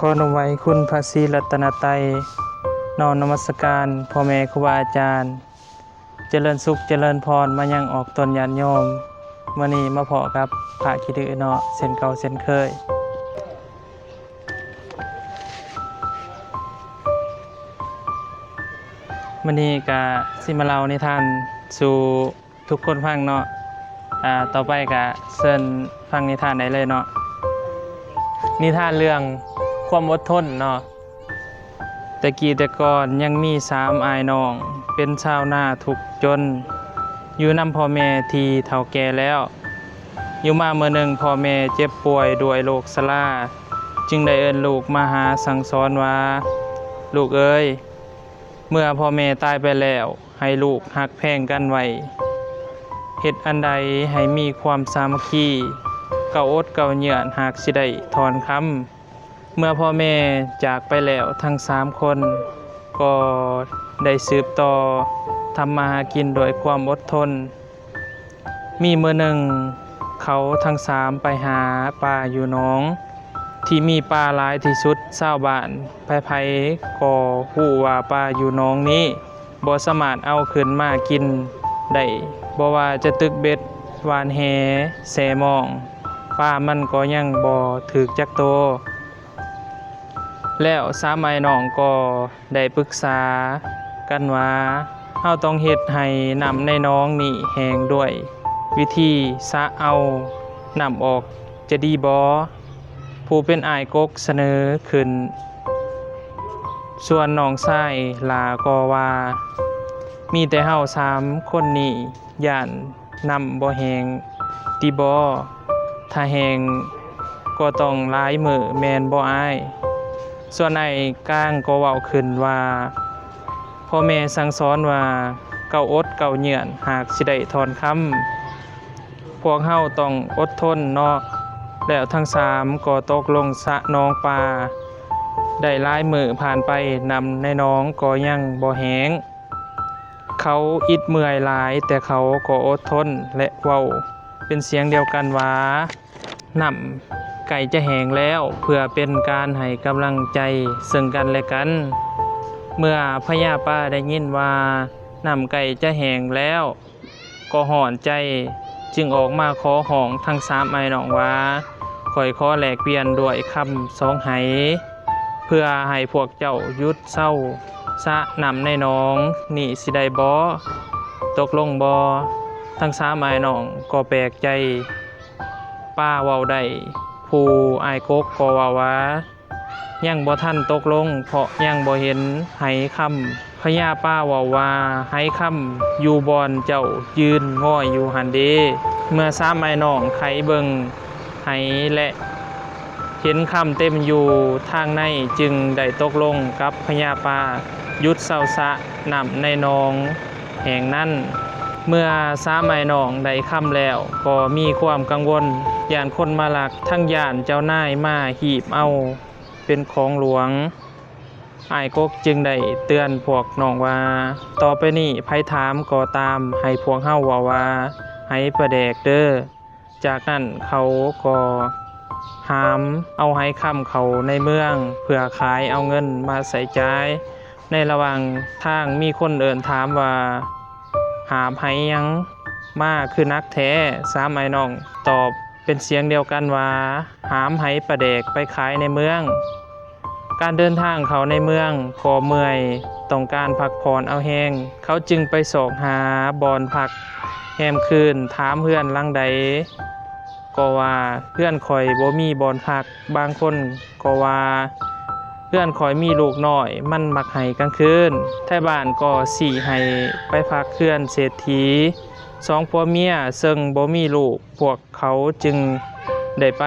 ขอนุไว้คุณพระศรีรัตนตยนอนนมัสการพ่อแม่ครูบาอาจารย์ เจริญสุขเจริญพรมายังออกตนญาติโยมมื้อนี้มาเพาะกับพระคิดือเนาะเส้นเก่าเส้นเคย มื้อนี้ก็สิมาเล่านิทานสู่ทุกคนฟังเนาะอ่าต่อไปก็เชิญฟังนิทานได้เลยเนาะนิทานเรื่อง ความอดทนเนาะแต่กี้แต่ก่อนยังมีสามอายน้อง เป็นชาวนาทุกจน อยู่นำพ่อแม่ที่เฒ่าแก่แล้ว อยู่มาเมื่อหนึ่งพ่อแม่เจ็บป่วยด้วยโรคสลาจึงได้เอิ้นลูกมาหาสั่งสอนว่า ลูกเอ้ยเมื่อพ่อแม่ตายไปแล้ว ให้ลูกหักแพงกันไว้เฮ็ดอันใดให้มีความสามัคคีเก่าอดเก่าเหยื่อนหากสิได้ถอนคำ เมื่อพ่อแม่จากไปแล้วทั้งสามคน ก็ได้สืบต่อทำมาหากินโดยความอดทน มีเมื่อหนึ่ง เขาทั้งสามไปหาปลาอยู่น้อง ที่มีปลาหลายที่สุดเศร้าบ้านไผๆก็ฮู้ว่าปลาอยู่น้องนี้บ่สามารถเอาขึ้นมากินได้บ่ว่าจะตึกเบ็ดวานแหแสมองปลามันก็ยังบ่ถึกจักโต แล้วสามไอ้น้องก็ได้ปรึกษากันว่าเฮาต้องเฮ็ดให้น้ำในน้องนี่แห้งด้วย วิธีสะเอาน้ำออกจะดีบ่ผู้เป็นอายกกเสนอขึ้น ส่วนน้องชายลาก็ว่า มีแต่เฮาสามคนนี้ย่านนำบ่แหงติบ่ถ้าแหงก็ต้องลายมือแมนบ่อาย ส่วนไอ้ก้างก็เว้าขึ้นว่าพ่อแม่สั่งสอนว่าเก่าอดเก่าเหยื่อนหากสิได้ถอนคำพวกเฮาต้องอดทนเนาะแล้วทั้งสามก็ตกลงสะนองปลาได้ลายมือผ่านไปนำในน้องก็ยังบ่แหงเขาอิดเมื่อยหลาย แต่เขาก็อดทนและเว้าเป็นเสียงเดียวกันว่านำ ไก่จะแหงแล้ว เพื่อเป็นการให้กำลังใจซึ่งกันและกัน เมื่อพญาป้าได้ยินว่านำไก่จะแหงแล้ว ก็ห่อนใจจึงออกมาขอห้องทั้งสามไอ้น้องว่าคอยขอแหลกเปลี่ยนด้วยคำสองไห เพื่อให้พวกเจ้ายุดเศร้าสะนำในน้องนี่สิได้บอตกลงบอทั้งสามไอ้น้องก็แปลกใจ ป้าเว้าได้ ผู้อายกกกว่าว่ายังบ่ทันตกลง เพราะยังบ่เห็นไหคำพญาป้าว่าวาไหคำอยู่บอนเจ้ายืนง่อยอยู่หันเดเมื่อสามไอ้น้องไขเบิงไหและเห็นคำเต็มอยู่ทางในจึงได้ตกลงกับพญาป้ายุดเศร้าสะนำในนองแห่งนั้น เมื่อสามไอ้นองได้คำแล้ว ก็มีความกังวลย่านคนมาลักทั้งย่านเจ้านายมาหีบเอาเป็นของหลวงไอ้กกจึงได้เตือนพวกน้องว่า ต่อไปนี้ไผถามก็ตามให้พวกเฮาว่าว่าให้ประแดกเด้อจากนั้นเขาก็หามเอาให้คำเขาในเมือง เพื่อขายเอาเงินมาใส่จ่ายในระหว่างทางมีคนเอินถามว่า หามให้ยังมาคือนักแท้สามไอ้น้อง ตอบเป็นเสียงเดียวกันว่า หามไหประเดกไปขายในเมือง การเดินทางเขาในเมืองก็เมื่อยต้องการพักผ่อนเอาแห้ง เขาจึงไปโศกหาบอนพักแฮมคืนถามเพื่อนลังใดก็ว่าเพื่อนคอยบ่มีบอนพัก บางคนก็ว่า เพื่อนคอยมีลูกน้อย มันมักให้กลางคืนไทบ้านก็สี่ให้ไปพักเพื่อนเศรษฐีสองผัวเมียซึ่งบ่มีลูกพวกเขาจึงได้ไป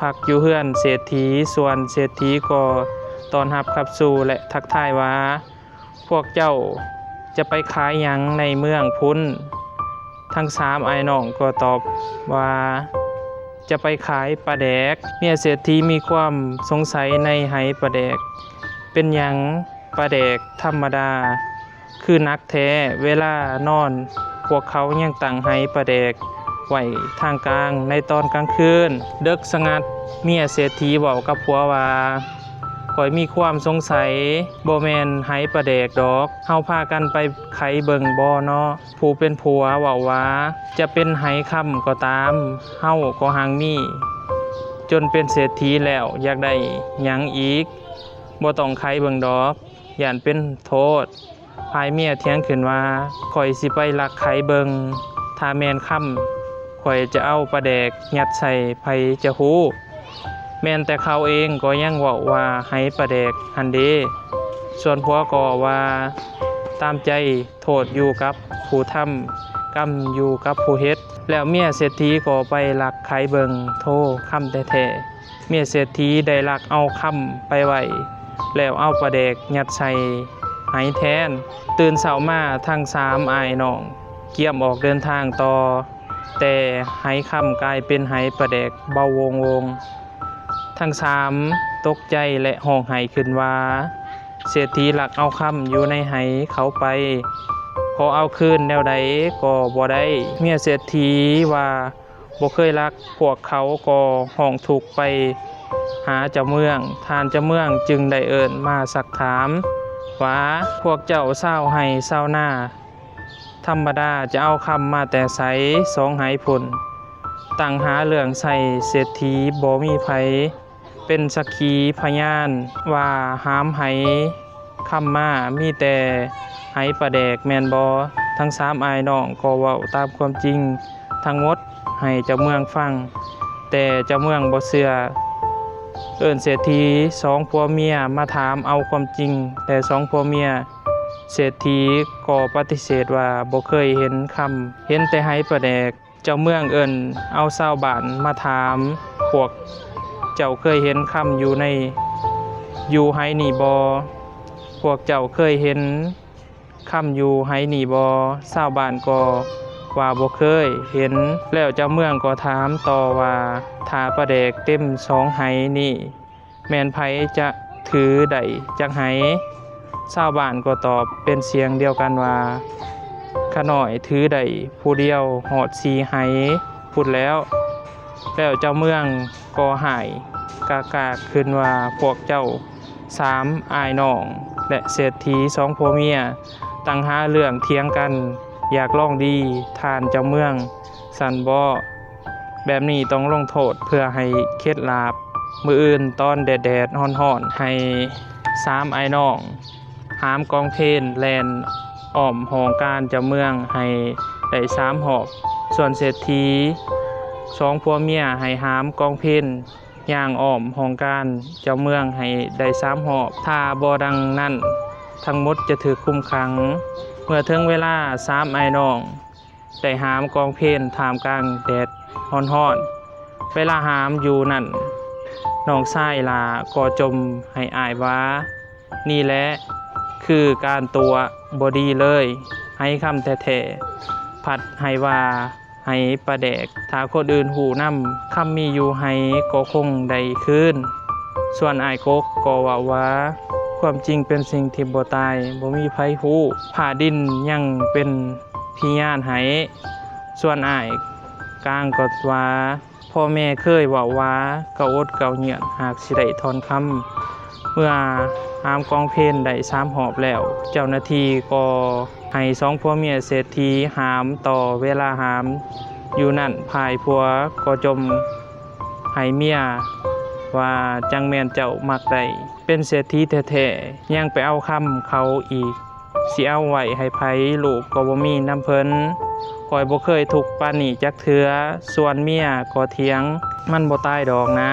พักอยู่เฮือนเศรษฐีส่วนเศรษฐีก็ตอนรับขับสู่และทักทายว่า พวกเจ้าจะไปขายยังในเมืองพุ้น ทั้งสามไอ้น้องก็ตอบว่า จะไปขายปลาแดก เมียเศรษฐีมีความสงสัยในไหปลาแดก เป็นอยังปลาแดกธรรมดา คือนักแท้เวลานอน พวกเขายังตั้งไหปลาแดกไหวทางกลางในตอนกลางคืนเดึกสงัดเมียเศรษฐีบอกกับผัวว่า ข่อยมีความสงสัยบ่แมนไหประแดกดอกเฮาพากันไปไขเบิงบ่เนาะผู้เป็นผัวเว้าว่าจะเป็นไหค่ำก็ตามเฮาก็หังมี จนเป็นเศรษฐีแล้วอยากได้หยังอีกบ่ต้องไขเบิงดอกย่านเป็นโทษภายเมียเถียงขึ้นว่าข่อยสิไปลักไขเบิงถ้าแมนค่ำข่อยจะเอาปลาแดกยัดใส่ไผจะฮู้ แม่นแต่เขาเองก็ยังเว้าว่าให้ปลาแดกหันเดส่วนผัวก็ว่าตามใจโทษอยู่กับผู้ทำกรรมอยู่กับผู้เฮ็ด แล้วเมียเศรษฐีก็ไปลักไขเบิงโทค่ำแท้ๆเมียเศรษฐีได้ลักเอาคำไปไว้แล้วเอาปลาแดกยัดใส่หายแทน ตื่นเสามาทั้งสามอายน้อง เกี่ยมออกเดินทางต่อ แต่หายคำกลายเป็นหายประแดกเบาวงวง ทั้งสามตกใจและห้องไห้ขึ้นว่าเศรษฐีหลักเอาคำอยู่ในไหเขาไป ขอเอาคืนแนวใดก็บ่ได้ เมียเศรษฐีว่าบ่เคยรักพวกเขาก็ห้องถูกไป หาเจ้าเมืองทานเจ้าเมืองจึงได้เอิญมาสักถามว่าพวกเจ้าเศร้าให้เศร้าหน้า ธรรมดาจะเอาคำมาแต่ใสสองหายผลตั้งหาเรื่องใส่เศรษฐีบ่มีไผ เป็นสักขีพยานว่าหามไหคำมามีแต่ไหประแดกแมนบอทั้งสามอายน้องก็ว้าตามความจริงทั้งหมดให้เจ้าเมืองฟัง แต่เจ้าเมืองบ่เชื่อเอิ้นเศรษฐีสองผัวเมียมาถามเอาความจริง แต่สองผัวเมียเศรษฐีก็ปฏิเสธว่าบ่เคยเห็นคำเห็นแต่ไหประแดก เจ้าเมืองเอิ้นเอาชาบ้านมาถามพวก เจ้าเคยเห็นคำอยู่ในอยู่ไหนี่บ่พวกเจ้าเคยเห็นคำอยู่ไหนี่บ่ชาวบ้านก็ว่าบ่เคยเห็นแล้วเจ้าเมืองก็ถามต่อว่าถาประแดกเต็มสองไหนี่ แมนไผจะถือใดจักไหชาวบ้านก็ตอบเป็นเสียงเดียวกันว่าขน่อยถือใดผู้เดียวหอดสีไหพูดแล้ว แล้วเจ้าเมืองก็หายกากาขึ้นว่าพวกเจ้าสามอายน้อง และเศรษฐีสองผัวเมียตั้งหาเรื่องเถียงกัน อยากล่องดีทานเจ้าเมือง สันบอแบบนี้ต้องลงโทษเพื่อให้เคล็ดลาบ มืออื่นตอนแดดแดดๆฮ้อนๆ ให้สามไอ้น้อง หามกองเพลนแลนอ้อมหองการเจ้าเมืองให้ได้สามหอบ ส่วนเศรษฐี สองผัวเมียให้หามกองเพลนย่างอ้อมหองการเจ้าเมืองให้ได้สามหอบถ้าบอดังนั้น ทั้งหมดจะถือคุมขัง เมื่อถึงเวลาสามไอ้น้องได้หามกองเพลนท่ามกลางแดดฮ้อนๆเวลาหามอยู่นั่นน้องชายลาก็จมให้อายว่านี่แหละคือการตัวบอดีเลย ให้คำแท้ๆผัดให้ว่า ให้ประแดก ถ้าคนอื่นหูนำคำมีอยู่ให้ก็คงได้ขึ้นส่วนอายกกก็ว่าว่าความจริงเป็นสิ่งที่บ่ตายบ่มีไผฮู้ผ่าดินยังเป็นพยานให้ส่วนอายกลางก็ว่าพ่อแม่เคยว่าว่าเกาอดเกาเหยียนหากสิได้ทอนคำเมื่อหามกองเพลนได้สามหอบแล้ว เจ้าหน้าที่ก็ ให้สองพ่อเมียเศรษฐีหามต่อเวลาหาม อยู่นั่นภายผัวก็จมให้เมียว่าจังแมนเจ้ามักได้เป็นเศรษฐีแท้ๆยังไปเอาคำเขาอีกสิเอาไหว้ให้ไผลูกก็บ่มีน้ำเพิ่นข่อยบ่เคยถูกปานนี่จักเทือส่วนเมียก็เถียง มันบ่ตายดอกนะ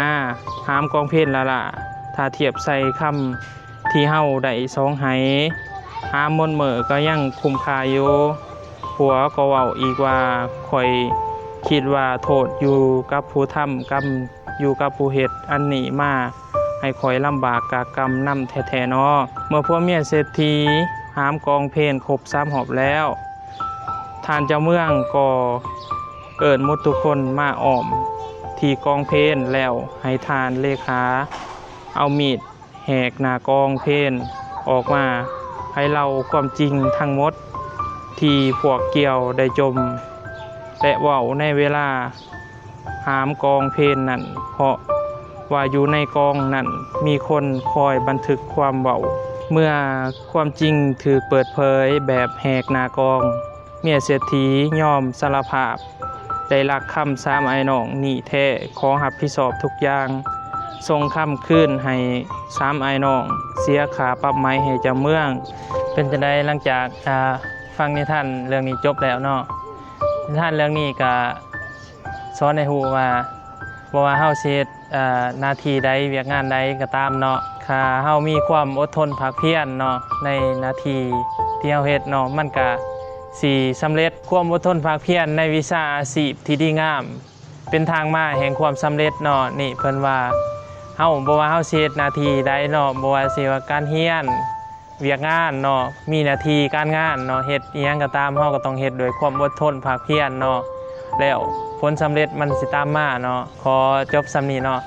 หามกองเพลนละล่ะ ถ้าเทียบใส่คำที่เฮาได้สองไห หามมนเหม่อก็ยังคุ้มค่าอยู่ผัวก็เว้าอีกว่าข่อยคิดว่าโทษอยู่กับผู้ทำกรรมอยู่กับผู้เฮ็ดอันนี้มาให้ข่อยลำบากกากรรมนำแท้ๆเนาะเมื่อพวกเมียเศรษฐีหามกองเพลนครบสามหอบแล้วทานเจ้าเมืองก็เอิญมุดทุกคนมาอ้อม ที่กองเพลนแล้วให้ทานเลขา เอามีดแหกหน้ากองเพลนออกมา ให้เราความจริงทั้งหมด ที่พวกเกี่ยวได้จม และเว้าในเวลาหามกองเพลนนั่นเพราะว่าอยู่ในกองนั้นมีคนคอยบันทึกความเบาเมื่อความจริงถือเปิดเผยแบบแหกนากอง เมียเศรษฐียอมสารภาพ ได้ลักคำสามไอ้น้องหนีแท้ขอหับผิดชอบทุกอย่าง ส่งคำขึ้นให้สามไอ้น้อง เสียขาปรับไม้ให้เจ้าเมือง เป็นจะได้หลังจากาฟังนิทานเรื่องนี้จบแล้วเนาะนิทานเรื่องนี้ก็สอนในหูว่าบ่ว่าเฮาเฮ็ดหน้าที่ใดเวียกงานใดก็ตามเนาะถ้าเฮามีความอดทนภาคเพียรเนาะในหน้าที่ที่เฮาเฮ็ดเนาะมันก็สี่สำเร็จความอดทนภาคเพียรในวิชาอาชีพที่ดีงาม เป็นทางมาแห่งความสำเร็จเนาะนี่เพิ่นว่า เฮาบ่ว่าเฮาสิเฮ็ดหน้าที่ใดเนาะบ่ว่าสิว่าการเฮียนเวียกงานเนาะมีหน้าที่การงานเนาะเฮ็ดอีหยังก็ตามเฮาก็ต้องเฮ็ดด้วยความอดทนภาคเพียรเนาะแล้วผลสำเร็จมันสิตามมาเนาะขอจบสำนี้เนาะ